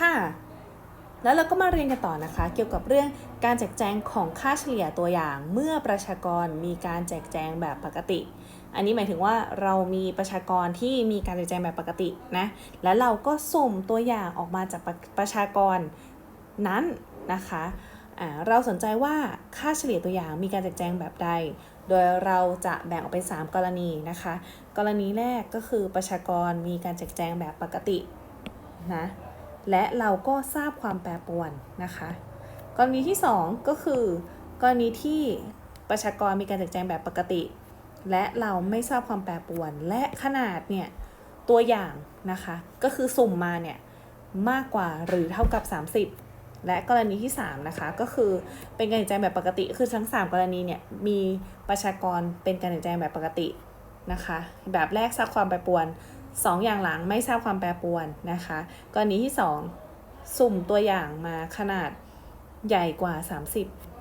ค่ะ แล้วเราก็มาเรียนกันต่อนะคะ เกี่ยวกับเรื่องการแจกแจงของค่าเฉลี่ยตัวอย่างเมื่อประชากรมีการแจกแจงแบบปกติ อันนี้หมายถึงว่าเรามีประชากรที่มีการแจกแจงแบบปกตินะและเราก็สุ่มตัวอย่างออกมาจากประประชากรนั้นนะคะเราสนใจว่าค่าเฉลี่ยตัวอย่างมีการแจกแจงแบบใด โดยเราจะแบ่งออกเป็น 3 กรณีนะคะ กรณีแรกก็คือประชากรมีการแจกแจงแบบปกตินะ และเราก็ทราบความแปรปรวนนะคะ กรณีที่ 2 ก็คือ กรณีที่ประชากรมีการแจกแจงแบบปกติ และเราไม่ทราบความแปรปรวน และขนาดเนี่ยตัวอย่างนะคะ ก็คือสุ่มมาเนี่ยมากกว่าหรือเท่ากับ 30 และกรณีที่ 3 นะคะ ก็คือเป็นการแจกแจงแบบปกติ คือทั้ง 3 กรณีเนี่ยมีประชากรเป็นการแจกแจงแบบปกตินะคะ แบบแรกทราบความแปรปรวน 2 อย่างหลังไม่ทราบความแปรปรวนนะคะกรณีที่ 2 สุ่มตัวอย่างมาขนาดใหญ่กว่า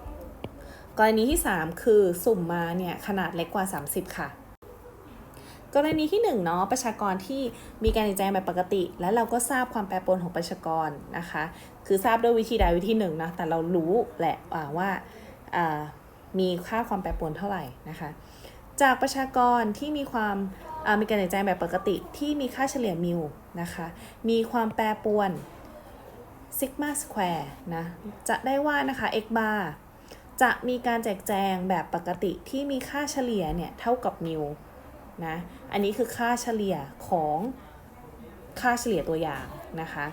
30 กรณีที่ 3 คือสุ่มมาเนี่ยขนาดเล็กกว่า 30 ค่ะ กรณีที่1เนาะประชากรที่มีการแจกแจงแบบปกติ แล้วเราก็ทราบความแปรปรวนของประชากรนะคะ คือทราบด้วยวิธีใดวิธีหนึ่งนะแต่เรารู้แหละว่ามีค่าความแปรปรวนเท่าไหร่นะคะ จากประชากรที่มีความ มีการแจกแจงแบบปกติที่มีค่าเฉลี่ยมิวนะคะ มีความแปรปรวนซิกมาสแควร์นะ จะได้ว่านะคะ x bar จะมีการแจกแจงแบบปกติที่มีค่าเฉลี่ยเนี่ยเท่ากับมิวนะ อันนี้คือค่าเฉลี่ยของค่าเฉลี่ยตัวอย่างนะคะ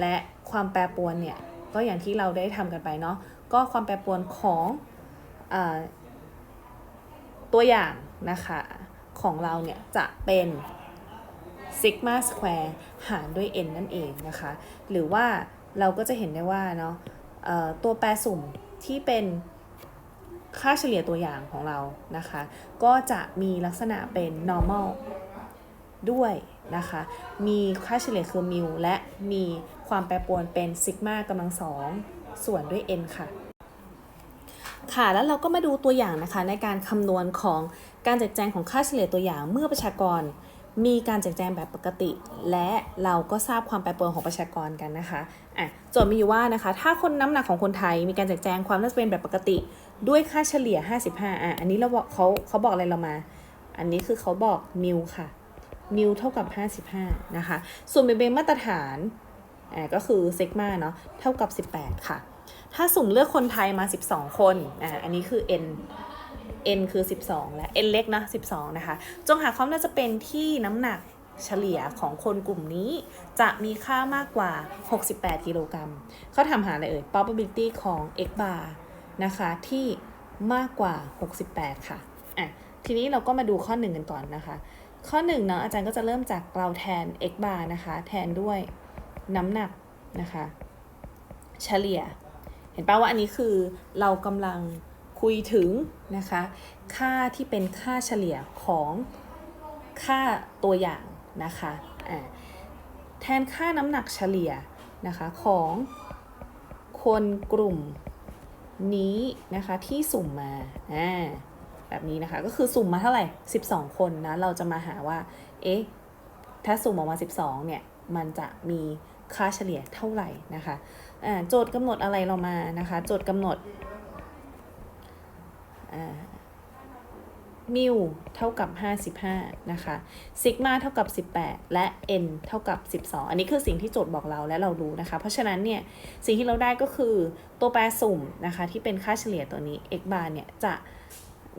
และความแปรปรวนเนี่ยก็อย่างที่เราได้ทำกันไปเนาะ ก็ความแปรปรวนของอตัวอย่างนะคะ ของเราเนี่ยจะเป็นซิกมาสแควร์หารด้วย n นั่นเองนะคะ หรือว่าเราก็จะเห็นได้ว่าเนาะตัวแปรสุ่มที่เป็นค่าเฉลี่ยตัวอย่างของเรานะคะ ก็จะมีลักษณะเป็น normal ด้วยนะคะ มีค่าเฉลี่ยคือมิวและมีความแปรปรวนเป็นซิกมากำลังสองส่วนด้วย n ค่ะ ค่ะ แล้วเราก็มาดูตัวอย่างนะคะในการคำนวณของการแจกแจงของค่าเฉลี่ยตัวอย่างเมื่อประชากร มีการแจกแจงแบบปกติ และเราก็ทราบความแปรปรวนของประชากรกันนะคะอะโจทย์มีอยู่ว่านะคะ ถ้าคนน้ำหนักของคนไทยมีการแจกแจงความน่าจะเป็นแบบปกติ ด้วยค่าเฉลี่ย 55อะอันนี้เราบอกเขาเขาบอกอะไรเรามา อันนี้คือเขาบอกมิวค่ะมิวเท่ากับ 55 นะคะ ส่วนเบเบมาตรฐานอ่าก็คือเซกมาเนาะเท่ากับ 18 ค่ะ ถ้าสุ่มเลือกคนไทยมา 12 คนอ่าอันนี้คือ n n คือ 12 และ n เล็กนะ 12 นะคะ จงหาความน่าจะเป็นที่น้ำหนักเฉลี่ยของคนกลุ่มนี้จะมีค่ามากกว่า 68 กิโลกรัม เขาทำหาอะไรเอ่ย probability ของ x bar นะคะ ที่มากกว่า 68 ค่ะ อะ ทีนี้เราก็มาดูข้อ 1 กันก่อนนะคะ ข้อ1เนาะอาจารย์ก็จะเริ่มจากเราแทน x bar นะคะ แทนด้วยน้ำหนักนะคะ เฉลี่ย ห็นป่าว่าอันนี้คือเรากำลังคุยถึงนะคะ ค่าที่เป็นค่าเฉลี่ยของค่าตัวอย่างนะคะอ่าแทนค่าน้ำหนักเฉลี่ยนะคะของคนกลุ่มนี้นะคะที่สุ่มมาอ่าแบบนี้นะคะก็คือสุ่มมาเท่าไหร่ 12 คนนะเราจะมาหาว่าเอ๊ะถ้าสุ่มออกมา 12เนี่ยมันจะมีค่าเฉลี่ยเท่าไหร่นะคะ โจทย์กำหนดอะไรเรามานะคะ โจทย์กำหนดมิวเท่ากับ 55 นะคะซิกมาเท่ากับ 18 และ n เท่ากับ 12 อันนี้คือสิ่งที่โจทย์บอกเราและเรารู้นะคะ เพราะฉะนั้นเนี่ยสิ่งที่เราได้ก็คือตัวแปรสุ่มนะคะ ที่เป็นค่าเฉลี่ยตัวนี้ x bar เนี่ยจะ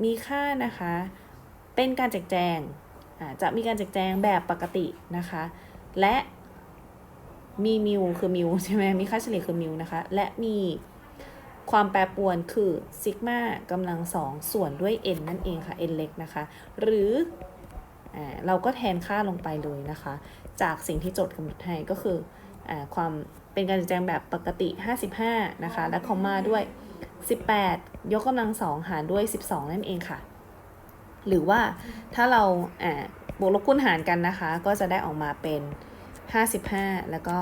มีค่านะคะ เป็นการแจกแจงจะมีการแจกแจงแบบปกตินะคะ และ มีมิวคือมิวใช่ไหมมีค่าเฉลี่ยคือมิวนะคะ และมีความแปรปรวนคือซิกมากำลังสองส่วนด้วย n นั่นเองค่ะ n เล็กนะคะ หรือเราก็แทนค่าลงไปเลยนะคะ จากสิ่งที่โจทย์กำหนดให้ก็คืออความเป็นการแจงแบบปกติ 55 นะคะ และคอมมาด้วย 18 ยกกำลังสองหารด้วย 12 นั่นเองค่ะ หรือว่าถ้าเราอ่าบวกลบคูณหารกันนะคะ ก็จะได้ออกมาเป็น 55 แล้วก็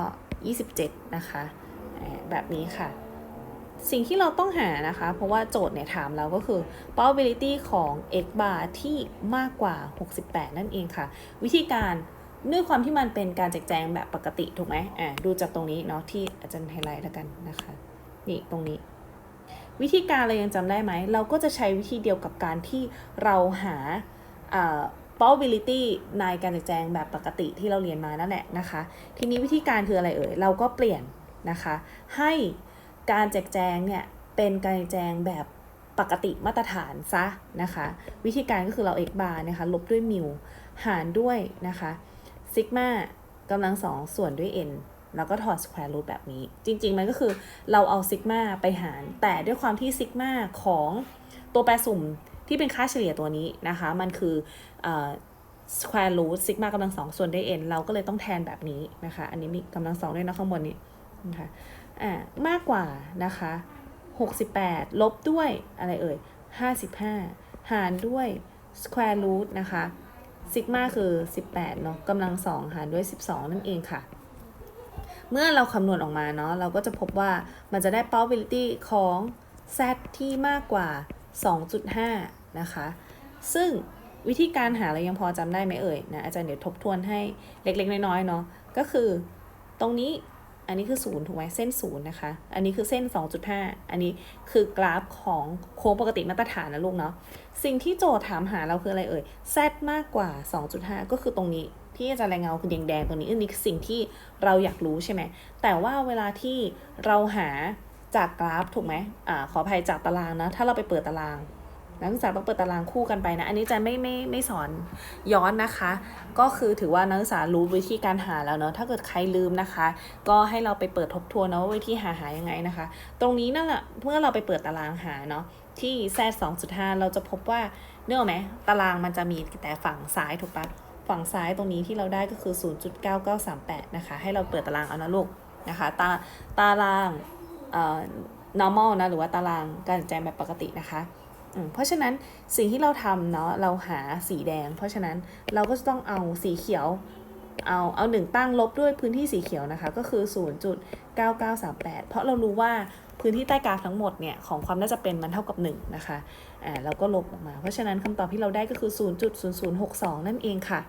27 นะคะอ่าแบบนี้ค่ะ สิ่งที่เราต้องหานะคะ เพราะว่าโจทย์เนี่ยถามเราก็คือ probability ของ x bar ที่มากกว่า 68 นั่นเองค่ะ วิธีการด้วยความที่มันเป็นการแจกแจงแบบปกติถูกไหมอ่าดูจากตรงนี้เนาะที่อาจารย์ไฮไลท์แล้วกันนะคะ นี่ตรงนี้ วิธีการเรายังจำได้ไหม เราก็จะใช้วิธีเดียวกับการที่เราหาอ่า probability ในการแจกแจงแบบปกติที่เราเรียนมานั่นแหละนะคะ ทีนี้วิธีการคืออะไรเอ่ย เราก็เปลี่ยนนะคะ ให้การแจกแจงเนี่ยเป็นการแจกแจงแบบปกติมาตรฐานซะนะคะ วิธีการก็คือเรา x bar นะคะลบด้วยมิวหารด้วยนะคะซิกมากำลังสองส่วนด้วย n แล้วก็ถอด square root แบบนี้ จริง ๆ มันก็คือเราเอาซิกมาไปหาร แต่ด้วยความที่ซิกมาของตัวแปรสุ่ม ที่เป็นค่าเฉลี่ยตัวนี้นะคะ มันคือ square root ซิกมากำลังสองส่วนด้วย n เราก็เลยต้องแทนแบบนี้นะคะ อันนี้มีกำลังสองด้วยนะข้างบนนี้นะคะอ่ามากกว่านะคะ 68 ลบด้วยอะไรเอ่ย 55 หารด้วย square root นะคะซิกมาคือ 18 เนาะกำลังสองหารด้วย 12 นั่นเองค่ะ เมื่อเราคำนวณออกมาเนาะเราก็จะพบว่ามันจะได้ probability ของ z ที่มากกว่า 2.5 นะคะ ซึ่งวิธีการหาเรายังพอจำได้ไหมเอ่ยนะอาจารย์เดี๋ยวทบทวนให้เล็กๆ น้อยๆเนาะก็คือตรงนี้อันนี้คือศูนย์ถูกไหมเส้นศูนย์นะคะ อันนี้คือเส้น 2.5 อันนี้คือกราฟของโค้งปกติมาตรฐานนะลูกเนาะสิ่งที่โจทย์ถามหาเราคืออะไรเอ่ย z มากกว่า 2.5 ก็คือตรงนี้ที่อาจารย์รายงาคือแดงๆตรงนี้อันนี้คือสิ่งที่เราอยากรู้ใช่ไหมแต่ว่าเวลาที่เราหาจากกราฟถูกไหมอ่าขออภัยจากตารางนะถ้าเราไปเปิดตาราง นักศึกษาต้องเปิดตารางคู่กันไปนะ อันนี้จะไม่ไม่ไม่สอนย้อนนะคะ ก็คือถือว่านักศึกษารู้วิธีการหาแล้วเนาะ ถ้าเกิดใครลืมนะคะ ก็ให้เราไปเปิดทบทวนนะว่าวิธีหาหายังไงนะคะ ตรงนี้นั่นแหละเมื่อเราไปเปิดตารางหาเนาะที่แซดสองจุดห้าเราจะพบว่าเนื่อไหมตารางมันจะมีแต่ฝั่งซ้ายถูกปะฝั่งซ้ายตรงนี้ที่เราได้ก็คือ 0.9938 นะคะ ให้เราเปิดตารางเอานะลูกนะคะ ตาตารางเอ่อ normal นะ หรือว่าตารางการแจงแบบปกตินะคะ เพราะฉะนั้นสิ่งที่เราทำเนาะเราหาสีแดง เพราะฉะนั้นเราก็จะต้องเอาสีเขียวเอาเอาหนึ่งตั้งลบด้วยพื้นที่สีเขียวนะคะก็คือ 0.9938 เพราะเรารู้ว่าพื้นที่ใต้กราฟทั้งหมดเนี่ยของความน่าจะเป็นมันเท่ากับ 1 นะคะอ่าเราก็ลบออกมา เพราะฉะนั้นคำตอบที่เราได้ก็คือ 0.0062 นั่นเองค่ะ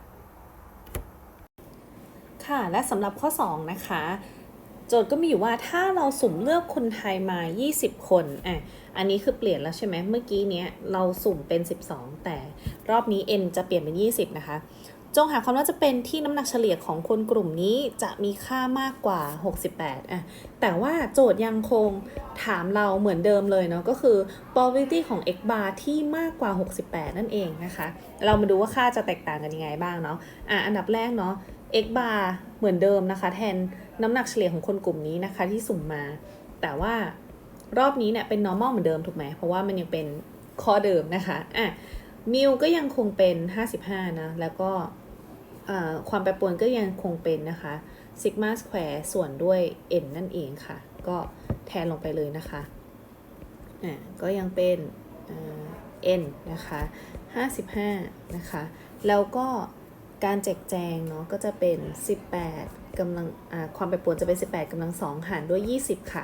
ค่ะและสำหรับข้อ 2 นะคะ โจทย์ก็มีอยู่ว่าถ้าเราสุ่มเลือกคนไทยมา 20 คนอะอันนี้คือเปลี่ยนแล้วใช่ไหมเมื่อกี้เนี้ยเราสุ่มเป็น 12 แต่รอบนี้ n จะเปลี่ยนเป็น 20 นะคะ จงหาความน่าจะเป็นที่น้ำหนักเฉลี่ยของคนกลุ่มนี้จะมีค่ามากกว่า 68อะแต่ว่าโจทย์ยังคงถามเราเหมือนเดิมเลยเนาะก็คือ probability ของ x bar ที่มากกว่า 68 นั่นเองนะคะ เรามาดูว่าค่าจะแตกต่างกันยังไงบ้างเนาะอะอันดับแรกเนาะ x bar เหมือนเดิมนะคะ แทนน้ำหนักเฉลี่ยของคนกลุ่มนี้นะคะที่สุ่มมา แต่ว่ารอบนี้เนี่ยเป็น normal เหมือนเดิมถูกไหม เพราะว่ามันยังเป็นข้อเดิมนะคะอะมิวก็ยังคงเป็น 55 นะ แล้วก็ความแปรปรวนก็ยังคงเป็นนะคะซิกมาสแควร์ส่วนด้วย n นั่นเองค่ะ ก็แทนลงไปเลยนะคะอ่าก็ยังเป็นอ่า n นะคะ 55 นะคะ แล้วก็ การแจกแจงเนาะก็จะเป็น 18กำลังความแปรปรวนจะเป็น 18กำลังสองหารด้วย 20 ค่ะ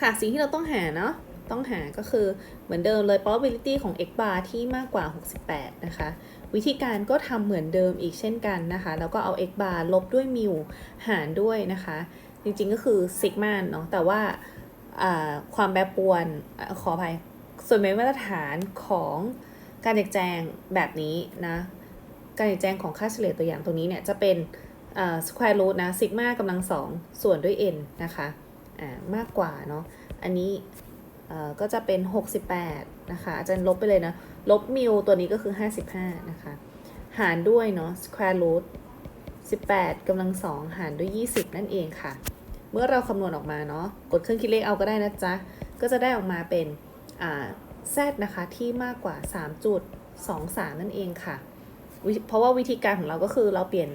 ค่ะสิ่งที่เราต้องหาเนาะต้องหาก็คือเหมือนเดิมเลย probability ของ x bar ที่มากกว่า 68 นะคะ วิธีการก็ทำเหมือนเดิมอีกเช่นกันนะคะ แล้วก็เอา x bar ลบด้วยมิวหารด้วยนะคะ จริงๆก็คือซิกมาเนาะแต่ว่าความแปรปรวนขออภัยส่วนเป็นมาตรฐานของการแจกแจงแบบนี้นะ การแจกแจงของค่าเฉลี่ยตัวอย่างตรงนี้เนี่ยจะเป็นอ่า square root นะซิกมากำลังสองส่วนด้วย n นะคะอ่ามากกว่าเนาะอันนี้เอ่อก็จะเป็น 68 นะคะ อาจารย์ลบไปเลยนะ ลบมิวตัวนี้ก็คือ 55 นะคะ หารด้วยเนาะ square root 18กำลังสองหารด้วย 20 นั่นเองค่ะ เมื่อเราคำนวณออกมาเนาะ กดเครื่องคิดเลขเอาก็ได้นะจ๊ะ ก็จะได้ออกมาเป็นอ่า z นะคะ ที่มากกว่า 3.23 นั่นเองค่ะ เพราะว่าวิธีการของเราก็คือเราเปลี่ยน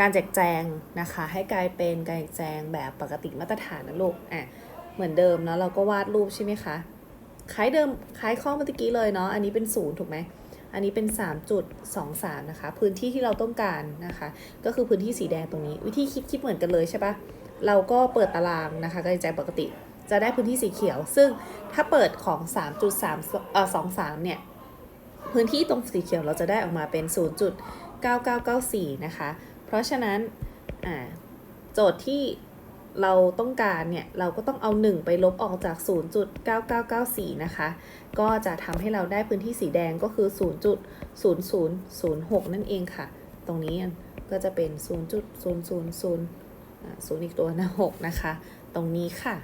การแจกแจงนะคะ ให้กลายเป็นการแจกแจงแบบปกติมาตรฐานนะลูกอะเหมือนเดิมเนาะเราก็วาดรูปใช่ไหมคะคล้ายเดิมคล้ายข้อเมื่อกี้เลยเนาะอันนี้เป็นศูนย์ถูกไหมอันนี้เป็น 3.23 นะคะ พื้นที่ที่เราต้องการนะคะ ก็คือพื้นที่สีแดงตรงนี้ วิธีคิดคิดเหมือนกันเลยใช่ปะเราก็เปิดตารางนะคะการแจกปกติจะได้พื้นที่สีเขียว ซึ่งถ้าเปิดของ 3.3เอ่อ23 เนี่ย พื้นที่ตรงสีเขียวเราจะได้ออกมาเป็น 0.9994 นะคะ เพราะฉะนั้นโจทย์ที่เราต้องการเนี่ย เราก็ต้องเอา 1 ไปลบออกจาก 0.9994 นะคะ ก็จะทำให้เราได้พื้นที่สีแดงก็คือ 0.0006 นั่นเองค่ะ ตรงนี้ก็จะเป็น 0.0000ศูนย์อีกตัวนะ6นะคะ ตรงนี้ค่ะ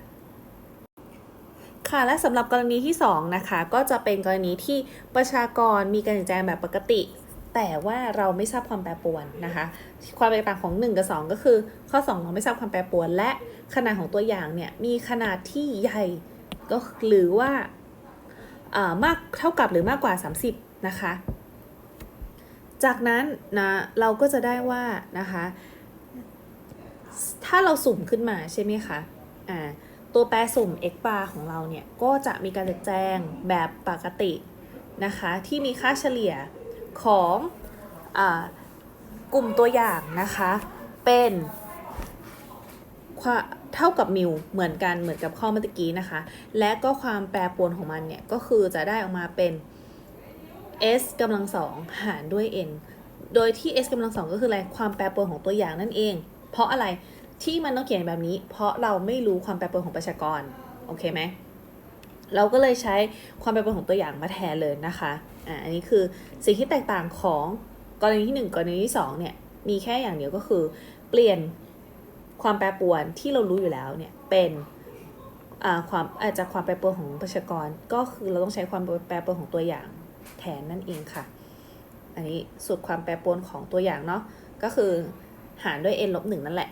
ค่ะและสำหรับกรณีที่ 2 นะคะ ก็จะเป็นกรณีที่ประชากรมีการแจกแจงแบบปกติ แต่ว่าเราไม่ทราบความแปรปรวนนะคะ ความแตกต่างของ 1 กับ 2 ก็คือ ข้อ 2 เราไม่ทราบความแปรปรวน และขนาดของตัวอย่างเนี่ยมีขนาดที่ใหญ่ก็หรือว่าอ่ามากเท่ากับหรือมากกว่า 30 นะคะ จากนั้นนะเราก็จะได้ว่านะคะ ถ้าเราสุ่มขึ้นมาใช่ไหมคะอ่า ตัวแปรสุ่ม x bar ของเราเนี่ย ก็จะมีการจัดแจงแบบปกตินะคะ ที่มีค่าเฉลี่ยของอกลุ่มตัวอย่างนะคะ เป็นเท่ากับมิวเหมือนกันเหมือนกับข้อเมื่อกี้นะคะ และก็ความแปรปรวนของมันเนี่ย ก็คือจะได้ออกมาเป็น s กำลังสองหารด้วย n โดยที่ s กำลังสองก็คืออะไร ความแปรปรวนของตัวอย่างนั่นเอง เพราะอะไร ที่มันต้องเขียนแบบนี้ เพราะเราไม่รู้ความแปรปรวนของประชากร โอเคไหม เราก็เลยใช้ความแปรปรวนของตัวอย่างมาแทนเลยนะคะ อ่า อันนี้คือสิ่งที่แตกต่างของกรณีที่ 1 กรณีที่ 2 เนี่ย มีแค่อย่างเดียวก็คือ เปลี่ยนความแปรปรวนที่เรารู้อยู่แล้วเนี่ย เป็นอ่าความอาจจะความแปรปรวนของประชากร ก็คือเราต้องใช้ความแปรปรวนของตัวอย่างแทนนั่นเองค่ะ อันนี้สูตรความแปรปรวนของตัวอย่างเนาะ ก็คือหารด้วย n ลบหนึ่งนั่นแหละ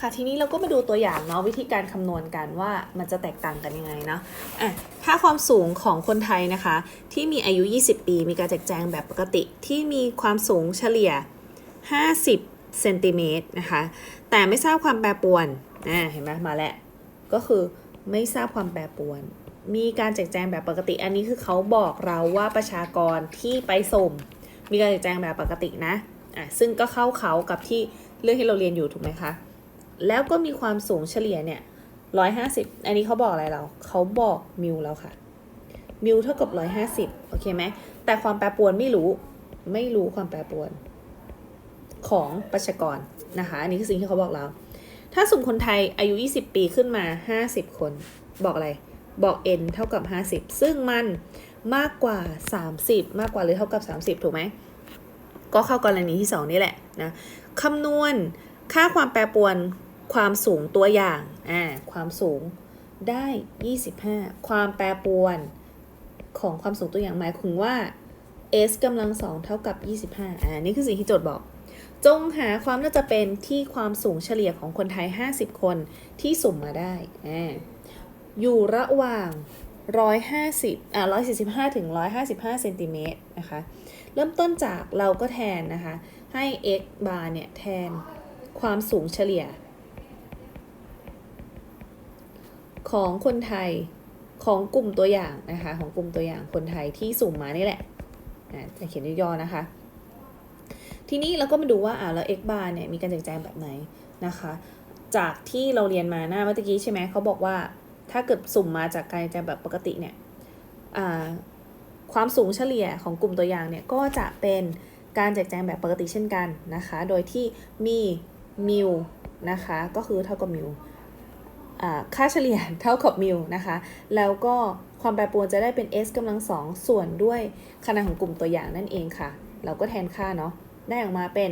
ค่ะทีนี้เราก็มาดูตัวอย่างเนาะวิธีการคำนวณกันว่ามันจะแตกต่างกันยังไงเนาะอะถ้าความสูงของคนไทยนะคะ ที่มีอายุ 20 ปี มีการแจกแจงแบบปกติที่มีความสูงเฉลี่ย 50เซนติเมตรนะคะแต่ไม่ทราบความแปรปรวนอ่าเห็นไหมมาแล้วก็คือไม่ทราบความแปรปรวน มีการแจกแจงแบบปกติ อันนี้คือเขาบอกเราว่าประชากรที่ไปส่งมีการแจกแจงแบบปกตินะอะซึ่งก็เข้าเขากับที่เรื่องที่เราเรียนอยู่ถูกไหมคะ แล้วก็มีความสูงเฉลี่ยเนี่ยร้อยห้าสิบอันนี้เขาบอกอะไรเรา เขาบอกมิวแล้วค่ะ มิวเท่ากับร้อยห้าสิบโอเคไหม แต่ความแปรปรวนไม่รู้ ไม่รู้ความแปรปรวน ของประชากรนะคะ อันนี้คือสิ่งที่เขาบอกเรา ถ้าสุ่มคนไทยอายุ 20 ปีขึ้นมา 50 คน บอกอะไร บอก n เท่ากับ 50 ซึ่งมันมากกว่า 30 มากกว่าหรือเท่ากับ 30 ถูกไหม ก็เข้ากรณีที่ 2 นี่แหละนะคำนวณค่าความแปรปรวน ความสูงตัวอย่างอ่าความสูงได้ 25 ความแปรปรวนของความสูงตัวอย่างหมายถึงว่า s กำลังสองเท่ากับ 25อ่านี่คือสิ่งที่โจทย์บอก จงหาความน่าจะเป็นที่ความสูงเฉลี่ยของคนไทย 50 คนที่สุ่มมาได้อ่าอยู่ระหว่าง 150อ่า145ถึง155เซนติเมตรนะคะ เริ่มต้นจากเราก็แทนนะคะ ให้ x bar เนี่ย แทนความสูงเฉลี่ย ของคนไทยของกลุ่มตัวอย่างนะคะของกลุ่มตัวอย่างคนไทยที่สุ่มมานี่แหละอ่าจะเขียนย่อๆนะคะ ทีนี้เราก็มาดูว่าอ่าแล้ว x bar เนี่ยมีการแจกแจงแบบไหนนะคะ จากที่เราเรียนมาหน้าเมื่อกี้ใช่ไหมเขาบอกว่าถ้าเกิดสุ่มมาจากการแจกแจงแบบปกติเนี่ยความสูงเฉลี่ยของกลุ่มตัวอย่างเนี่ยก็จะเป็นการแจกแจงแบบปกติเช่นกันนะคะ โดยที่มีมิวนะคะก็คือเท่ากับมิว ค่าเฉลี่ยเท่ากับมิวนะคะ แล้วก็ความแปรปรวนจะได้เป็น s กำลังสองส่วนด้วยขนาดของกลุ่มตัวอย่างนั่นเองค่ะ เราก็แทนค่าเนาะ ได้ออกมาเป็น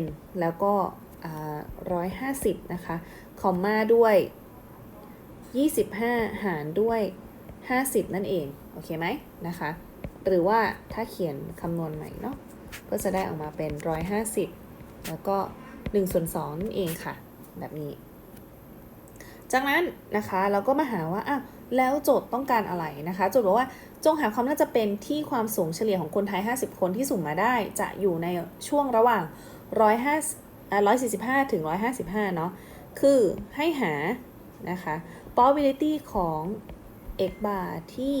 n แล้วก็ร้อยห้าสิบนะคะ คอมมาด้วย 25 หารด้วย 50 นั่นเอง โอเคไหมนะคะ หรือว่าถ้าเขียนคำนวณใหม่เนาะ ก็จะได้ออกมาเป็น 150 แล้วก็1ส่วน2นั่นเองค่ะ แบบนี้ จากนั้นนะคะเราก็มาหาว่าอ้าวแล้วโจทย์ต้องการอะไรนะคะ โจทย์บอกว่าจงหาความน่าจะเป็นที่ความสูงเฉลี่ยของคนไทย 50 คนที่สุ่มมาได้ จะอยู่ในช่วงระหว่าง150อ่า145 ถึง 155 เนาะคือให้หานะคะ probability ของ x bar ที่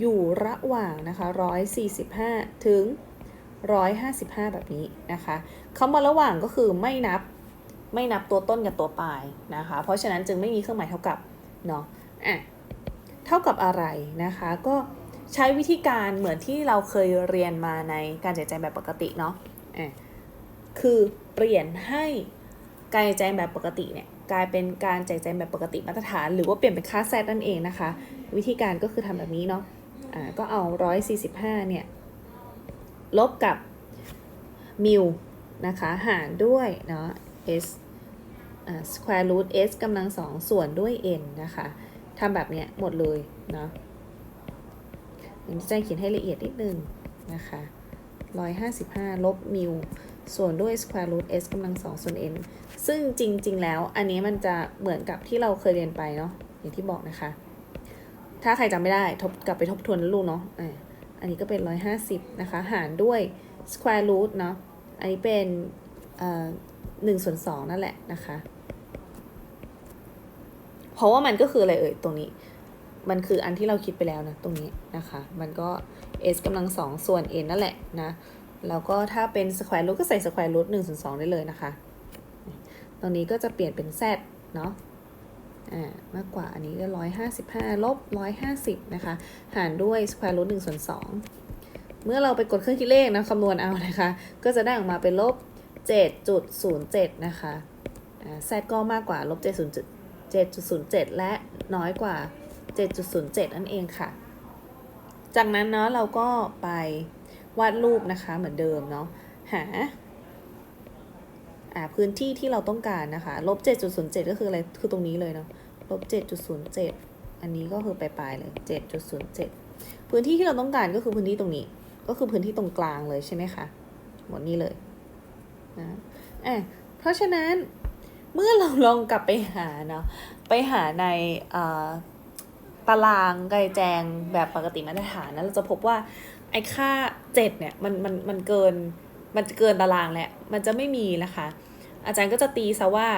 อยู่ระหว่างนะคะ 145 ถึง 155 แบบนี้นะคะคำว่าระหว่างก็คือไม่นับ ไม่นับตัวต้นกับตัวปลายนะคะ เพราะฉะนั้นจึงไม่มีเครื่องหมายเท่ากับเนาะอะเท่ากับอะไรนะคะ ก็ใช้วิธีการเหมือนที่เราเคยเรียนมาในการแจกแจงแบบปกติเนาะอะคือเปลี่ยนให้การแจกแจงแบบปกติเนี่ยกลายเป็นการแจกแจงแบบปกติมาตรฐาน หรือว่าเปลี่ยนเป็นค่าแซดนั่นเองนะคะ วิธีการก็คือทำแบบนี้เนาะอ่าก็เอา 145 เนี่ย ลบกับมิวนะคะ หารด้วยเนาะ s อ่า square root s กำลังสองส่วนด้วย n นะคะทำแบบเนี้ยหมดเลยเนาะอันนี้จะเขียนให้ละเอียดนิดนึงนะคะ155 ลบมิวส่วนด้วย square root s กำลังสองส่วน n ซึ่งจริง ๆ แล้วอันนี้มันจะเหมือนกับที่เราเคยเรียนไปเนาะอย่างที่บอกนะคะ ถ้าใครจำไม่ได้ทบกลับไปทบทวนลูกเนาะอ่าอันนี้ก็เป็น 150 นะคะ หารด้วย square root เนาะอันนี้เป็นหนึ่งส่วนสองนั่นแหละนะคะ ราะว่ามันก็คืออะไรเอ่ยตรงนี้ มันคืออันที่เราคิดไปแล้วนะตรงนี้นะคะ มันก็ s กำลังสองส่วน n นั่นแหละนะ แล้วก็ถ้าเป็น square root ก็ใส่ square root หนึ่งส่วนสองได้เลยนะคะ ตรงนี้ก็จะเปลี่ยนเป็น z เนาะอ่ามากกว่าอันนี้ก็ร้อยห้าสิบห้าลบร้อยห้าสิบนะคะ หารด้วย square root หนึ่งส่วนสองเมื่อเราไปกดเครื่องคิดเลขนะคำนวณเอานะคะ ก็จะได้ออกมาเป็นลบเจ็ดจุดศูนย์เจ็ดนะคะอ่า z ก็มากกว่าลบเจ็ดศูนย์จุดเจ็ดจุดศูนย์เจ็ดและน้อยกว่าเจ็ดจุดศูนย์เจ็ดนั่นเองค่ะ จากนั้นเนาะเราก็ไปวาดรูปนะคะเหมือนเดิมเนาะหาอ่าพื้นที่ที่เราต้องการนะคะลบ 7.07 ก็คืออะไรคือตรงนี้เลยเนาะลบ 7.07 อันนี้ก็คือปลายๆเลย 7.07 พื้นที่ที่เราต้องการก็คือพื้นที่ตรงนี้ ก็คือพื้นที่ตรงกลางเลยใช่ไหมคะหมดนี้เลยนะอะเพราะฉะนั้น เมื่อเราลองกลับไปหาเนาะไปหาในอ่าตารางไกแจงแบบปกติมาตรฐานนะเราจะพบว่าไอ้ค่า 7 เนี่ยมันมันมันเกินมันเกินตารางแหละมันจะไม่มีนะคะ อาจารย์ก็จะตีซะว่า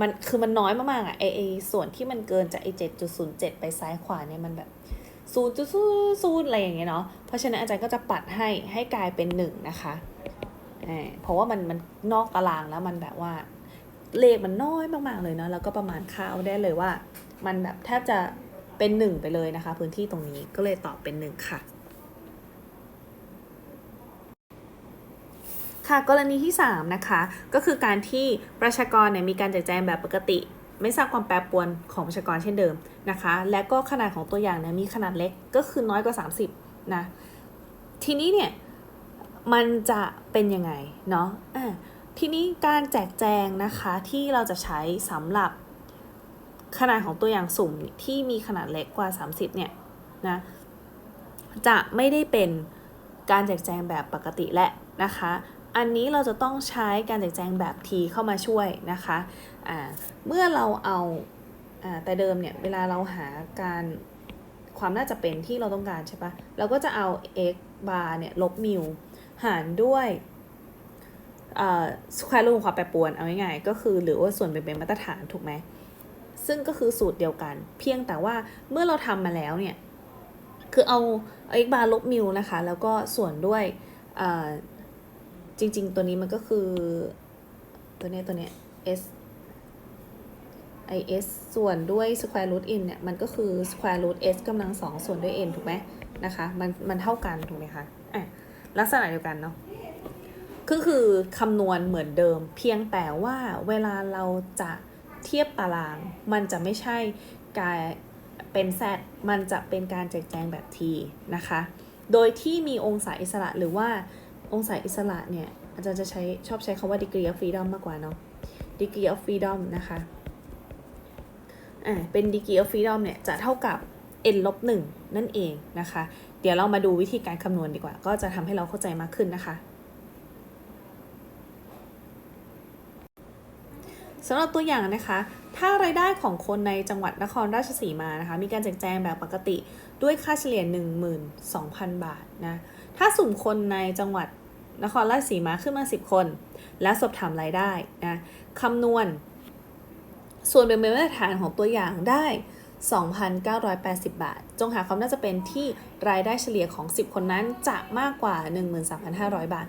มันคือมันน้อยมากๆอะไอไอส่วนที่มันเกินจากไอเจ็ดจุดศูนย์เจ็ดไปซ้ายขวาเนี่ยมันแบบศูนย์จุดศูนย์อะไรอย่างเงี้ยเนาะเพราะฉะนั้นอาจารย์ก็จะปัดให้ให้กลายเป็นหนึ่งนะคะเอเพราะว่ามันมันนอกตารางแล้วมันแบบว่า เลขมันน้อยมากๆเลยเนาะแล้วก็ประมาณค่าเอาได้เลยว่า มันแบบแทบจะเป็นหนึ่งไปเลยนะคะ พื้นที่ตรงนี้ก็เลยตอบเป็นหนึ่งค่ะ ค่ะกรณีที่ 3 นะคะ ก็คือการที่ประชากรเนี่ยมีการแจกแจงแบบปกติ ไม่ทราบความแปรปรวนของประชากรเช่นเดิมนะคะ และก็ขนาดของตัวอย่างเนี่ยมีขนาดเล็กก็คือน้อยกว่า 30นะทีนี้เนี่ยมันจะเป็นยังไงเนาะะ ทีนี้การแจกแจงนะคะที่เราจะใช้สำหรับขนาดของตัวอย่างสุ่มที่มีขนาดเล็กกว่า 30 เนี่ยนะจะไม่ได้เป็นการแจกแจงแบบปกติและนะคะ อันนี้เราจะต้องใช้การแจกแจงแบบ t เข้ามาช่วยนะคะอ่าเมื่อเราเอาอ่าแต่เดิมเนี่ยเวลาเราหาการความน่าจะเป็นที่เราต้องการใช่ปะเราก็จะเอา x bar เนี่ยลบมิวหารด้วย สแควร์รูทความแปรปรวนเอาง่ายๆก็คือหรือว่าส่วนเป็นมาตรฐานถูกไหมซึ่งก็คือสูตรเดียวกัน เพียงแต่ว่าเมื่อเราทำมาแล้วเนี่ย คือเอา x bar ลบมิวนะคะ แล้วก็ส่วนด้วยจริง ๆ ตัวนี้มันก็คือ ตัวเนี้ยตัวเนี้ย s is ส่วนด้วย square root n เนี่ย มันก็คือ square root s กำลังสองส่วนด้วย n ถูกไหมนะคะ มันมันเท่ากันถูกไหมคะอะลักษณะเดียวกันเนาะ ก็คือคำนวณเหมือนเดิม เพียงแต่ว่าเวลาเราจะเทียบตาราง มันจะไม่ใช่การเป็น z มันจะเป็นการแจกแจงแบบ t นะคะ โดยที่มีองศาอิสระหรือว่าองศาอิสระเนี่ยอาจารย์จะใช้ชอบใช้คาว่า degree of freedom มากกว่าเนาะ degree of freedom นะคะอ่าเป็น degree of freedom เนี่ยจะเท่ากับ n ลบหนึ่งนั่นเองนะคะ เดี๋ยวเรามาดูวิธีการคำนวณดีกว่า ก็จะทำให้เราเข้าใจมากขึ้นนะคะ สำหรับตัวอย่างนะคะ ถ้ารายได้ของคนในจังหวัดนครราชสีมานะคะ มีการแจกแจงแบบปกติด้วยค่าเฉลี่ย 12,000 บาทนะ ถ้าสุ่มคนในจังหวัดนครราชสีมาขึ้นมา 10 คน และสอบถามรายได้นะคำนวณ ส่วนเป็นมาตรฐานของตัวอย่างได้ 2,980 บาท จงหาความน่าจะเป็นที่รายได้เฉลี่ยของ 10 คนนั้นจะมากกว่า 13,500 บาท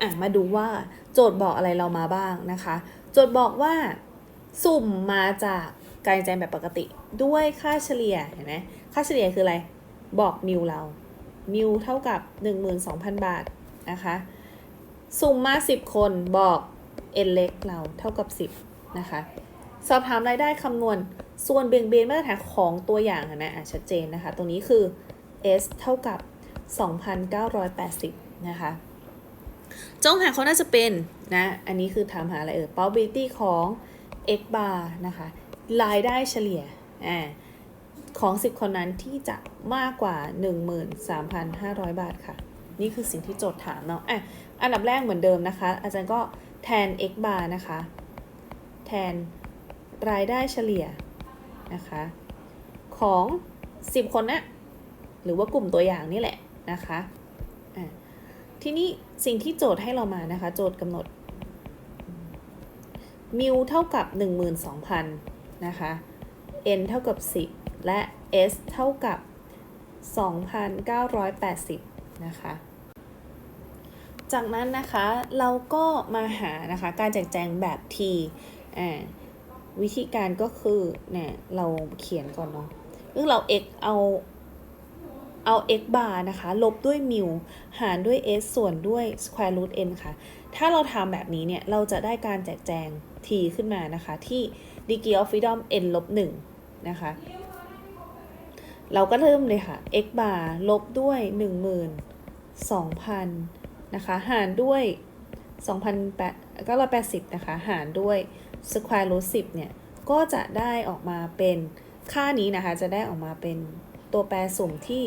อะ มาดูว่าโจทย์บอกอะไรเรามาบ้างนะคะ จทย์บอกว่าสุ่มมาจากการแจงแบบปกติด้วยค่าเฉลี่ยเห็นไหมค่าเฉลี่ยคืออะไร บอกมิวเรามิวเท่ากับ 12,000 บาทนะคะ สุ่มมา 10 คนบอก n เล็กเราเท่ากับ 10 นะคะ สอบถามรายได้คำนวณส่วนเบี่ยงเบนมาตรฐานของตัวอย่างนะอะชัดเจนนะคะ ตรงนี้คือ s เท่ากับ 2,980 นะคะจ้องหาเขาน่าจะเป็น นะ อันนี้คือถามหาอะไรเอ่ย probability ของ x bar นะคะ รายได้เฉลี่ยอ่าของ 10 คนนั้นที่จะมากกว่า 13,500 บาทค่ะ นี่คือสิ่งที่โจทย์ถามเนาะอะอันดับแรกเหมือนเดิมนะคะ อาจารย์ก็แทน x bar นะคะ แทนรายได้เฉลี่ยนะคะ ของ 10 คนนะ หรือว่ากลุ่มตัวอย่างนี่แหละนะคะะทีนี้สิ่งที่โจทย์ให้เรามานะคะ โจทย์กำหนด มิวเท่ากับ 12,000 นะคะ n เท่ากับ 10 และ s เท่ากับ 2,980 นะคะ จากนั้นนะคะเราก็มาหานะคะการแจกแจงแบบ t อ่าวิธีการก็คือเนี่ยเราเขียนก่อนเนาะซึ่งเรา x เอาเอา x bar นะคะ ลบด้วยมิวหารด้วย s ส่วนด้วย square root n ค่ะ ถ้าเราทำแบบนี้เนี่ย เราจะได้การแจกแจง t ขึ้นมานะคะ ที่ degree of freedom n ลบ1นะคะ เราก็เริ่มเลยค่ะ x bar ลบด้วย 12,000 นะคะ หารด้วย2,980นะคะ หารด้วย square root 10 เนี่ย ก็จะได้ออกมาเป็นค่านี้นะคะ จะได้ออกมาเป็นตัวแปรสุ่มที่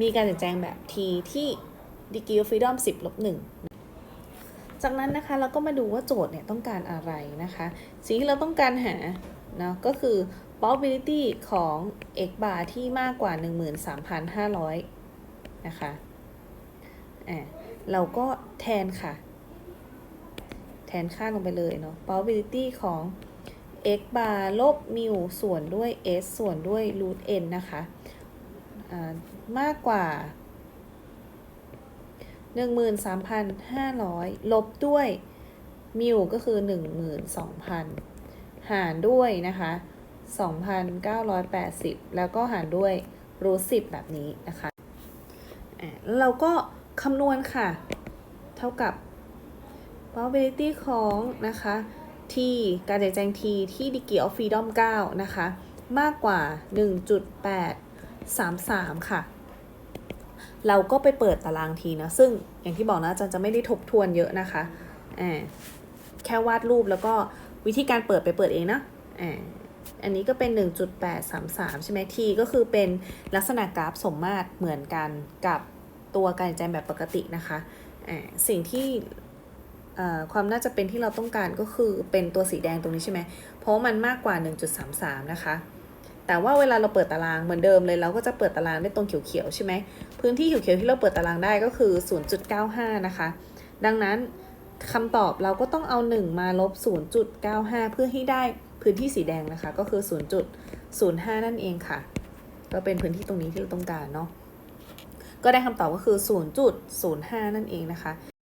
มีการแจกแจงแบบ t ที่ degree of freedom 10ลบ1 จากนั้นนะคะเราก็มาดูว่าโจทย์เนี่ยต้องการอะไรนะคะ สิ่งที่เราต้องการหาเนาะก็คือ probability ของ x bar ที่มากกว่า 13,500 นะคะ อ่า เราก็แทนค่ะ แทนค่าลงไปเลยเนาะ probability ของ x bar ลบ mu ส่วนด้วย s ส่วนด้วย root n นะคะ อ่า มากกว่า 13,500 ลบด้วยมิวก็คือ 12,000 หารด้วยนะคะ 2,980 แล้วก็หารด้วยรูท10แบบนี้นะคะเราก็คำนวณค่ะ เท่ากับ probability ของนะคะ t การแจกแจง t ที่ degree of freedom 9 นะคะ มากกว่า 1.833 ค่ะ เราก็ไปเปิดตารางทีนะ ซึ่งอย่างที่บอกนะอาจารย์จะไม่ได้ทบทวนเยอะนะคะอ่าแค่วาดรูปแล้วก็วิธีการเปิดไปเปิดเองนะอ่าอันนี้ก็เป็น 1.833 ใช่ไหม t ก็คือเป็นลักษณะกราฟสมมาตรเหมือนกันกับตัวการแจงแบบปกตินะคะอ่าสิ่งที่ความน่าจะเป็นที่เราต้องการก็คือเป็นตัวสีแดงตรงนี้ใช่ไหม เพราะมันมากกว่า 1.33 นะคะ แต่ว่าเวลาเราเปิดตารางเหมือนเดิมเลยเราก็จะเปิดตารางได้ตรงเขียวๆใช่ไหมพื้นที่เขียวๆที่เราเปิดตารางได้ก็คือ 0.95 นะคะ ดังนั้นคำตอบเราก็ต้องเอา 1 มาลบ 0.95 เพื่อให้ได้พื้นที่สีแดงนะคะ ก็คือ 0.05 นั่นเองค่ะ ก็เป็นพื้นที่ตรงนี้ที่เราต้องการเนาะก็ได้คำตอบก็คือ 0.05 นั่นเองนะคะ